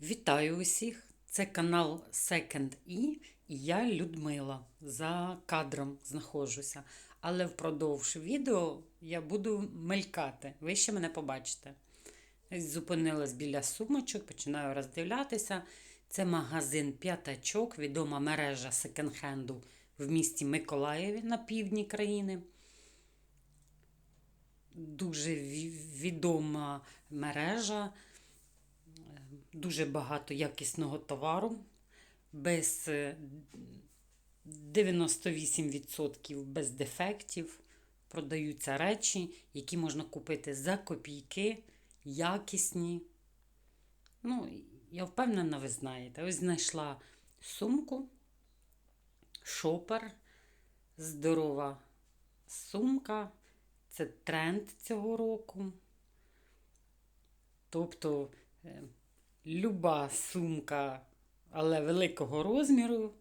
Вітаю усіх! Це канал Second E і я Людмила. За кадром знаходжуся. Але впродовж відео я буду мелькати. Ви ще мене побачите. Зупинилась біля сумочок, починаю роздивлятися. Це магазин П'ятачок, відома мережа секонд-хенду в місті Миколаєві на півдні країни. Дуже відома мережа дуже багато якісного товару, без е, 98% без дефектів. Продаються речі, які можна купити за копійки, якісні. Ну, я впевнена, ви знаєте. Ось знайшла сумку, шопер, здорова сумка. Це тренд цього року. Тобто е, люба сумка, але великого розміру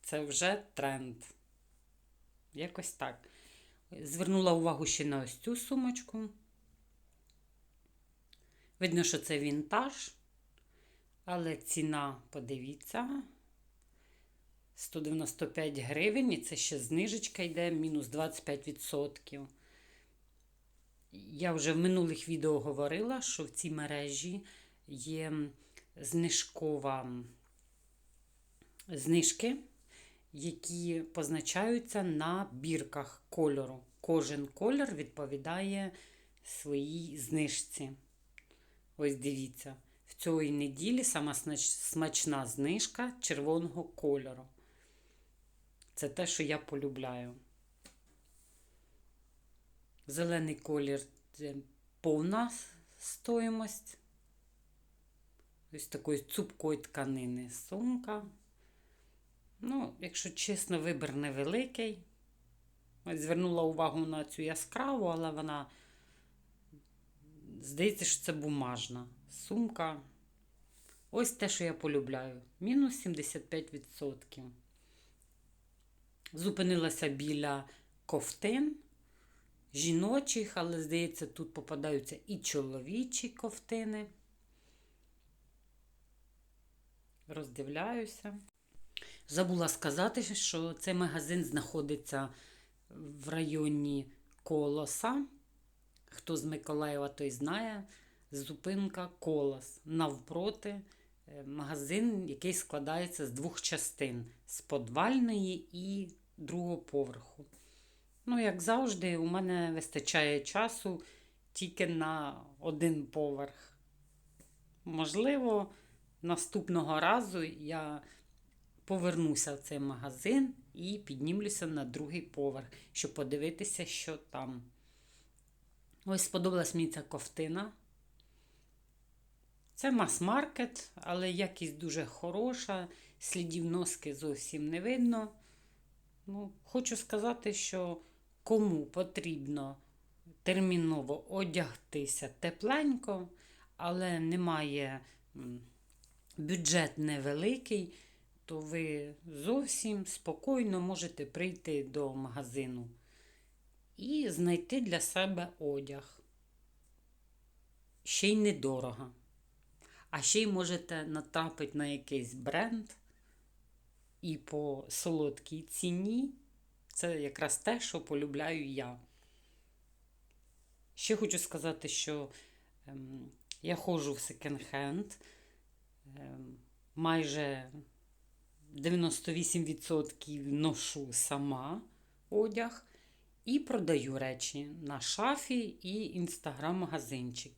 це вже тренд. Якось так. Звернула увагу ще на ось цю сумочку. Видно, що це вінтаж, але ціна, подивіться, 195 гривень, і це ще знижечка йде, мінус 25%. Я вже в минулих відео говорила, що в цій мережі є знижкова знижки, які позначаються на бірках кольору. Кожен колір відповідає своїй знижці. Ось дивіться, в цій неділі сама смачна знижка червоного кольору. Це те, що я полюбляю. Зелений колір це повна стоїмость. Ось такої цупкої тканини сумка. Ну, якщо чесно, вибір невеликий. Ось звернула увагу на цю яскраву, але вона, здається, що це бумажна сумка. Ось те, що я полюбляю. Мінус 75%. Зупинилася біля ковтин жіночих, але, здається, тут попадаються і чоловічі ковтини. Роздивляюся. Забула сказати, що цей магазин знаходиться в районі Колоса. Хто з Миколаєва, той знає. Зупинка Колос. Навпроти е, магазин, який складається з двох частин: з подвальної і другого поверху. Ну, як завжди, у мене вистачає часу тільки на один поверх. Можливо, наступного разу я повернуся в цей магазин і піднімлюся на другий поверх, щоб подивитися, що там. Ось сподобалась мені ця ковтина. Це мас-маркет, але якість дуже хороша, слідів носки зовсім не видно. Ну, Хочу сказати, що кому потрібно терміново одягтися тепленько, але немає бюджет невеликий, то ви зовсім спокійно можете прийти до магазину і знайти для себе одяг. Ще й недорого. А ще й можете натрапити на якийсь бренд і по солодкій ціні. Це якраз те, що полюбляю я. Ще хочу сказати, що ем, я ходжу в секонд-хенд. Ем, майже 98% ношу сама одяг і продаю речі на шафі і інстаграм-магазинчик.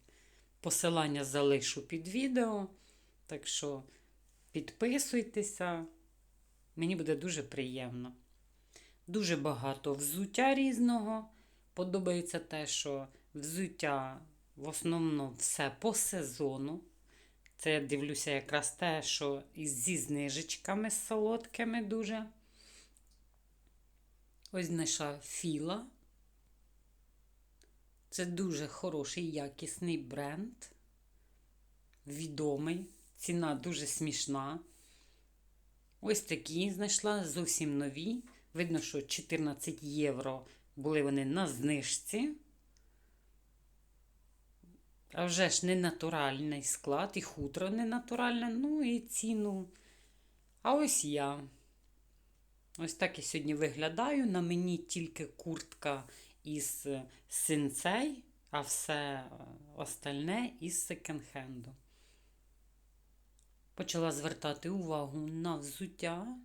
Посилання залишу під відео. Так що підписуйтеся, мені буде дуже приємно. Дуже багато взуття різного. Подобається те, що взуття в основному все по сезону. Це я дивлюся якраз те, що зі знижечками солодкими дуже. Ось знайшла філа. Це дуже хороший якісний бренд. Відомий. Ціна дуже смішна. Ось такі знайшла зовсім нові. Видно, що 14 євро були вони на знижці. А вже ж не натуральний склад, і хутро не натуральне, ну і ціну. А ось я. Ось так я сьогодні виглядаю. На мені тільки куртка із синцей, а все е, остальне із секонд-хенду. Почала звертати увагу на взуття.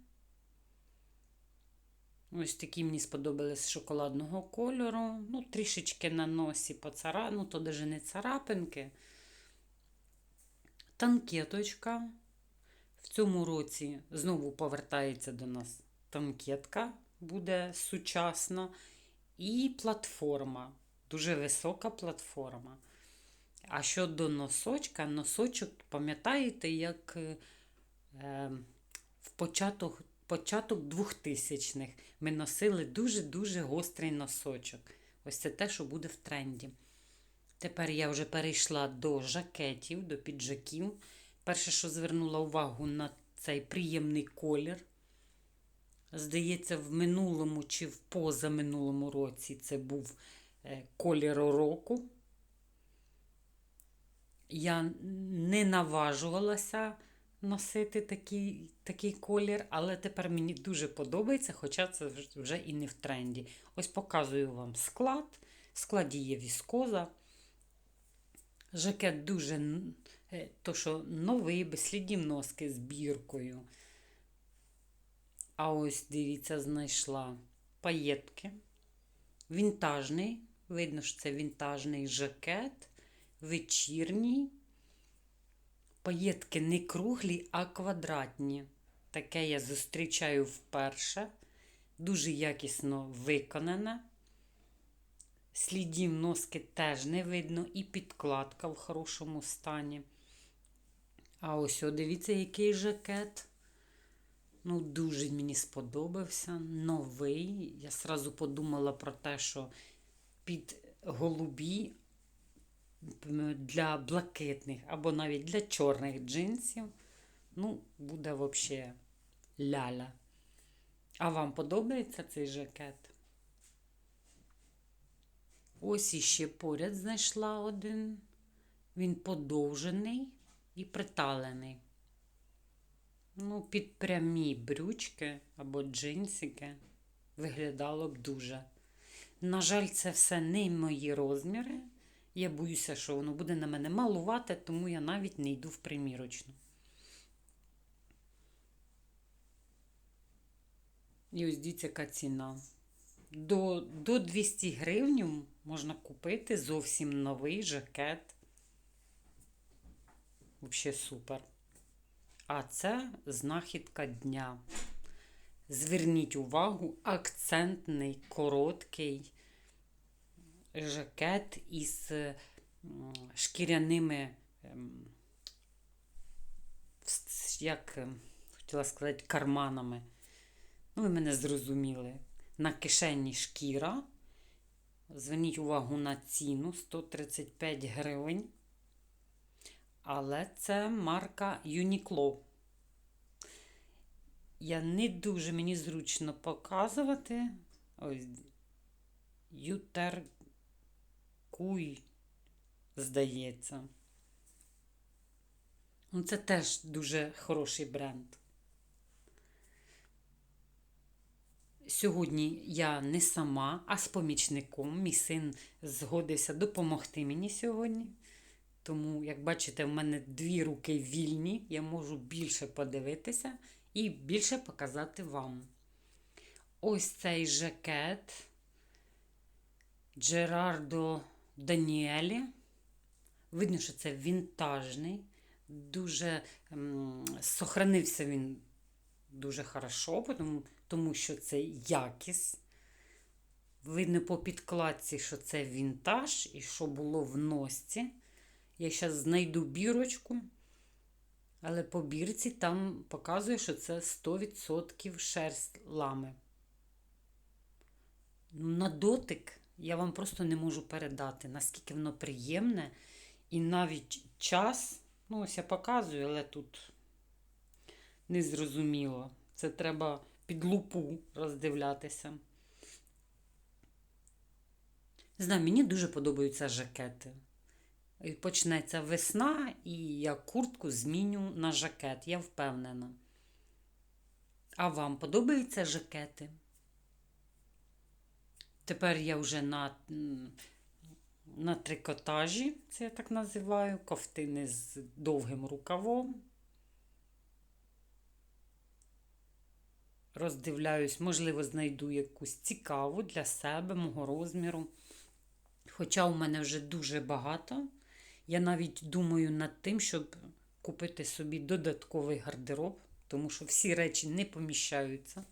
Ось такі мені сподобались шоколадного кольору. Ну, трішечки на носі поцара, ну, то даже не царапинки. Танкеточка. В цьому році знову повертається до нас танкетка, буде сучасна. І платформа. Дуже висока платформа. А щодо носочка, носочок, пам'ятаєте, як е, в початок початок 2000-х ми носили дуже-дуже гострий носочок. Ось це те, що буде в тренді. Тепер я вже перейшла до жакетів, до піджаків. Перше, що звернула увагу на цей приємний колір. Здається, в минулому чи в позаминулому році це був е, колір року. Я не наважувалася носити такий такий колір, але тепер мені дуже подобається, хоча це вже і не в тренді. Ось показую вам склад. В складі є віскоза. Жакет дуже е, то, що новий, без слідів носки з біркою. А ось, дивіться, знайшла паєтки. Вінтажний. Видно, що це вінтажний жакет, вечірній. Паєтки не круглі, а квадратні. Таке я зустрічаю вперше. Дуже якісно виконане. Слідів носки теж не видно, і підкладка в хорошому стані. А ось, дивіться, який жакет. Ну, дуже мені сподобався. Новий. Я сразу подумала про те, що під голубі для блакитних або навіть для чорних джинсів. Ну, буде взагалі ляля. А вам подобається цей жакет? Ось іще поряд знайшла один. Він подовжений і приталений. Ну, під прямі брючки або джинсики виглядало б дуже. На жаль, це все не мої розміри. Я боюся, що воно буде на мене малувати, тому я навіть не йду в примірочну. І ось дивіться, яка ціна. До до 200 гривень можна купити зовсім новий жакет. Взагалі супер. А це знахідка дня. Зверніть увагу, акцентний, короткий жакет із шкіряними, ем, як ем, хотіла сказати, карманами. Ну, ви мене зрозуміли. На кишені шкіра. Зверніть увагу на ціну 135 гривень. Але це марка Uniqlo. Я не дуже мені зручно показувати. Ось Ютеркуй, здається. Ну, Це теж дуже хороший бренд. Сьогодні я не сама, а з помічником. Мій син згодився допомогти мені сьогодні. Тому, як бачите, в мене дві руки вільні, я можу більше подивитися і більше показати вам. Ось цей жакет Джерардо Даніелі. Видно, що це вінтажний, дуже м, сохранився він дуже хорошо, тому, тому що це якість. Видно по підкладці, що це вінтаж і що було в носці. Я зараз знайду бірочку, але по бірці там показує, що це 100% шерсть лами. На дотик я вам просто не можу передати, наскільки воно приємне. І навіть час, ну, ось я показую, але тут незрозуміло. Це треба під лупу роздивлятися. знаю, мені дуже подобаються жакети. І почнеться весна, і я куртку зміню на жакет, я впевнена. А вам подобаються жакети? Тепер я вже на, на трикотажі, це я так називаю, ковтини з довгим рукавом. Роздивляюсь, можливо, знайду якусь цікаву для себе, мого розміру. Хоча у мене вже дуже багато. Я навіть думаю над тим, щоб купити собі додатковий гардероб, тому що всі речі не поміщаються.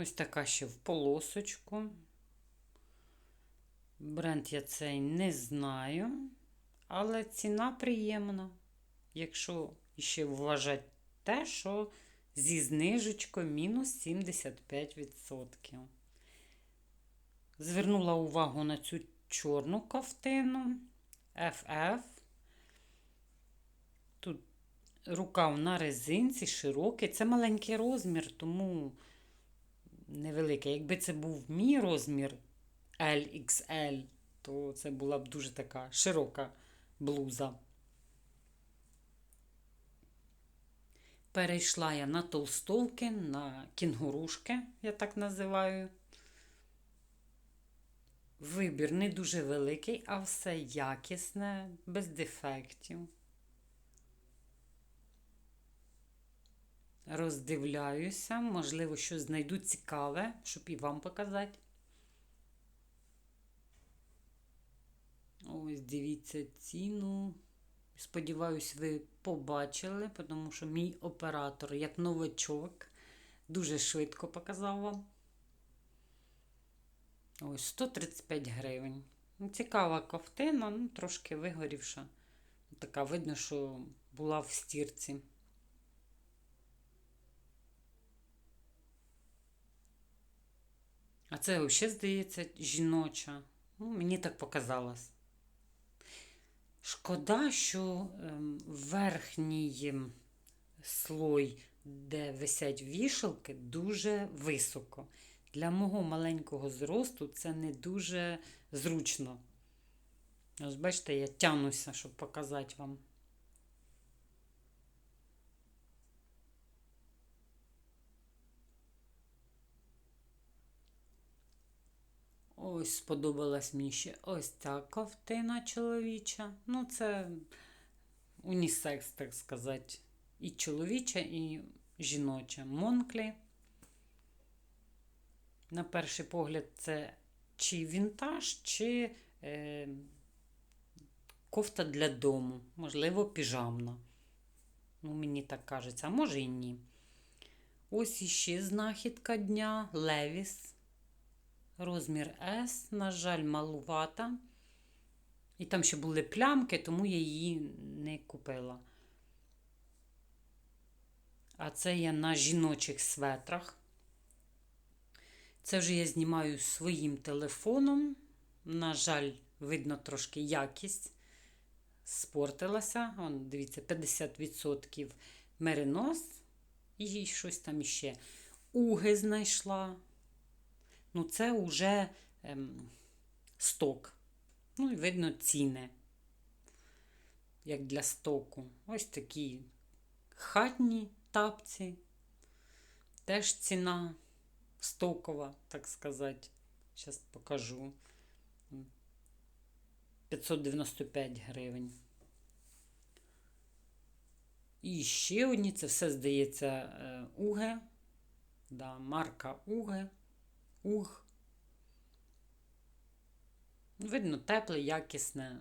Ось така ще в полосочку. Бренд я цей не знаю, але ціна приємна. Якщо ще вважати те, що зі знижечкою мінус 75%. Звернула увагу на цю чорну ковтину FF. Тут рукав на резинці широкий. Це маленький розмір, тому невеликий. Якби це був мій розмір LXL, то це була б дуже така широка блуза. Перейшла я на толстовки, на кінгурушки, я так називаю. Вибір не дуже великий, а все якісне, без дефектів. Роздивляюся, можливо, щось знайду цікаве, щоб і вам показати. Ось дивіться ціну. Сподіваюсь, ви побачили, тому що мій оператор, як новачок, дуже швидко показав вам. Ось 135 гривень. Ну, Цікава ковтина, ну, трошки вигорівша. Така видно, що була в стірці. А це взагалі, здається, жіноча. Ну, мені так показалось. Шкода, що ем, верхній ем, слой, де висять вішалки, дуже високо. Для мого маленького зросту це не дуже зручно. Ось бачите, я тянуся, щоб показати вам. Ось сподобалась мені ще ось ця ковтина чоловіча. Ну, це унісекс, так сказати. І чоловіча, і жіноча. Монклі. На перший погляд, це чи вінтаж, чи е, кофта для дому, можливо, піжамна. Ну, мені так кажеться, а може і ні. Ось іще знахідка дня Левіс. Розмір S, на жаль, малувата. І там ще були плямки, тому я її не купила. А це я на жіночих светрах. Це вже я знімаю своїм телефоном. На жаль, видно трошки якість. Спортилася. Вон, дивіться, 50% меринос і щось там іще. Уги знайшла. Ну, це вже ем, сток. Ну, і видно, ціни, як для стоку. Ось такі хатні тапці. Теж ціна стокова, так сказати. Зараз покажу. 595 гривень. І ще одні, це все здається, е, Уге. Да, марка Уге. Уг. Видно, тепле, якісне.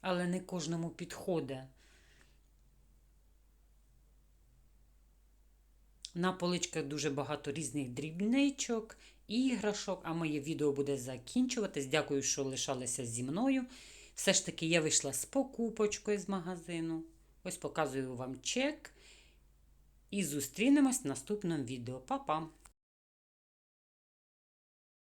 Але не кожному підходить. На поличках дуже багато різних дрібничок, іграшок, а моє відео буде закінчуватись. Дякую, що лишалися зі мною. Все ж таки, я вийшла з покупочкою з магазину. Ось показую вам чек. І зустрінемось в наступному відео. Па-па!